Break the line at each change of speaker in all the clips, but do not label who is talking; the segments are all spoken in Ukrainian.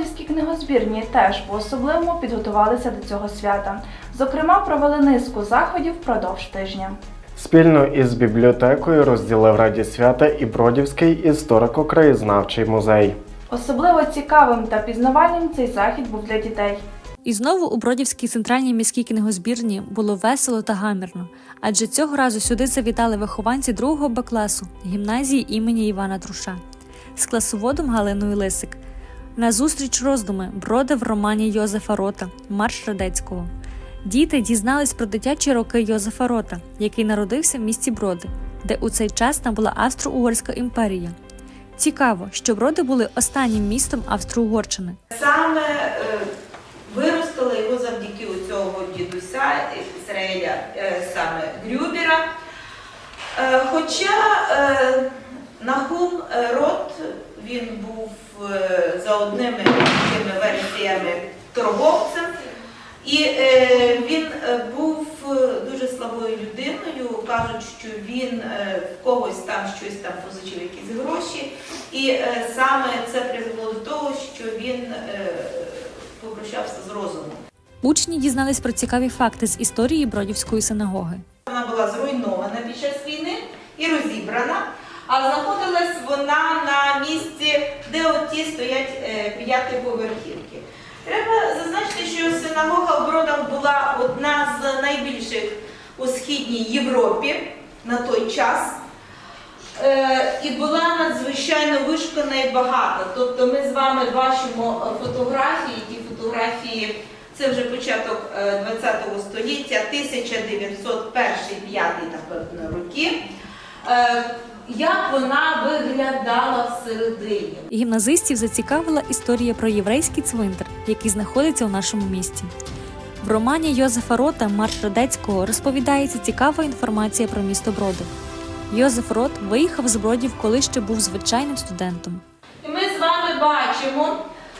Бродівській книгозбірні теж по-особливому підготувалися до цього свята. Зокрема, провели низку заходів впродовж тижня.
Спільно із бібліотекою розділив раді свята і Бродівський історико-краєзнавчий музей.
Особливо цікавим та пізнавальним цей захід був для дітей.
І знову у Бродівській центральній міській книгозбірні було весело та гамірно, адже цього разу сюди завітали вихованці другого Б класу гімназії імені Івана Труша з класоводом Галиною Лисик. На зустріч роздуми бродив в романі Йозефа Рота Марш Радецького. Діти дізнались про дитячі роки Йозефа Рота, який народився в місті Броди, де у цей час там була Австро-Угорська імперія. Цікаво, що броди були останнім містом Австро-Угорщини.
Саме е, виростили його завдяки цього дідуся Ізраїля, е, саме Грюбера. Е, Хоча е, Нахум е, Рот, він був е, за одними такими версіями торговцем, і е, він е, був дуже слабою людиною. Кажуть, що він в когось там щось там позичив якісь гроші, і саме це призвело до того, що він попрощався з розумом.
Учні дізнались про цікаві факти з історії Бродівської синагоги.
Вона була зруйнована під час війни і розібрана, а знаходилась вона де оті стоять е, п'ятиповерхівки. Треба зазначити, що синагога в Бродах була одна з найбільших у східній Європі на той час. Е, І була надзвичайно вишукана і багата. Тобто ми з вами бачимо е, фотографії, ті фотографії, це вже початок е, ХХ століття, 1901-5, напевно, роки. Як вона виглядала всередині?
Гімназистів зацікавила історія про єврейський цвинтар, який знаходиться у нашому місті. В романі Йозефа Рота Марш Радецького розповідається цікава інформація про місто Броди. Йозеф Рот виїхав з Бродів, коли ще був звичайним студентом.
І ми з вами бачимо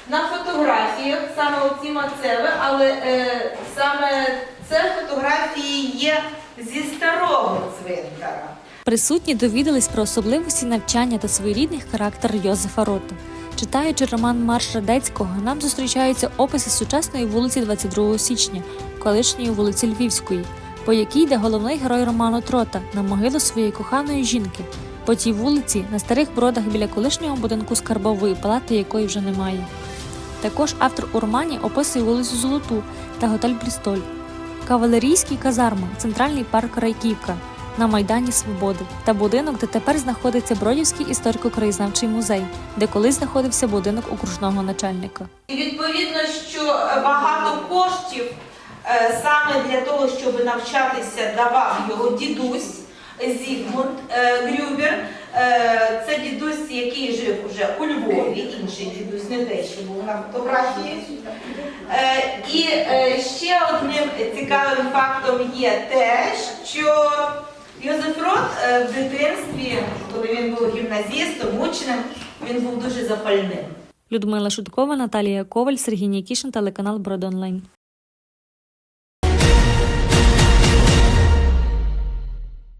на фотографіях саме оці мацеви, але е, саме це фотографії є зі старого цвинтара.
Присутні довідались про особливості навчання та своєрідний характер Йозефа Рота. Читаючи роман Марш Радецького, нам зустрічаються описи сучасної вулиці 22 січня, колишньої вулиці Львівської, по якій йде головний герой роману Трота на могилу своєї коханої жінки. По тій вулиці на старих бродах біля колишнього будинку скарбової палати, якої вже немає. Також автор у романі описує вулицю Золоту та готель Брістоль, кавалерійські казарми, центральний парк Райківка на Майдані Свободи та будинок, де тепер знаходиться Бродівський історико-краєзнавчий музей, де колись знаходився будинок окружного начальника.
Відповідно, що багато коштів е, саме для того, щоб навчатися, давав його дідусь Зігмунд е, Грюбер. Е, Це дідусь, який жив уже у Львові, інший дідусь, не те, що був на фотографії. І ще одним цікавим фактом є те, що Йозеф Рот е, в дитинстві, коли він був гімназістом, учнем, він був дуже запальним.
Людмила Шуткова, Наталія Коваль, Сергій Нікішин, телеканал Брод Онлайн.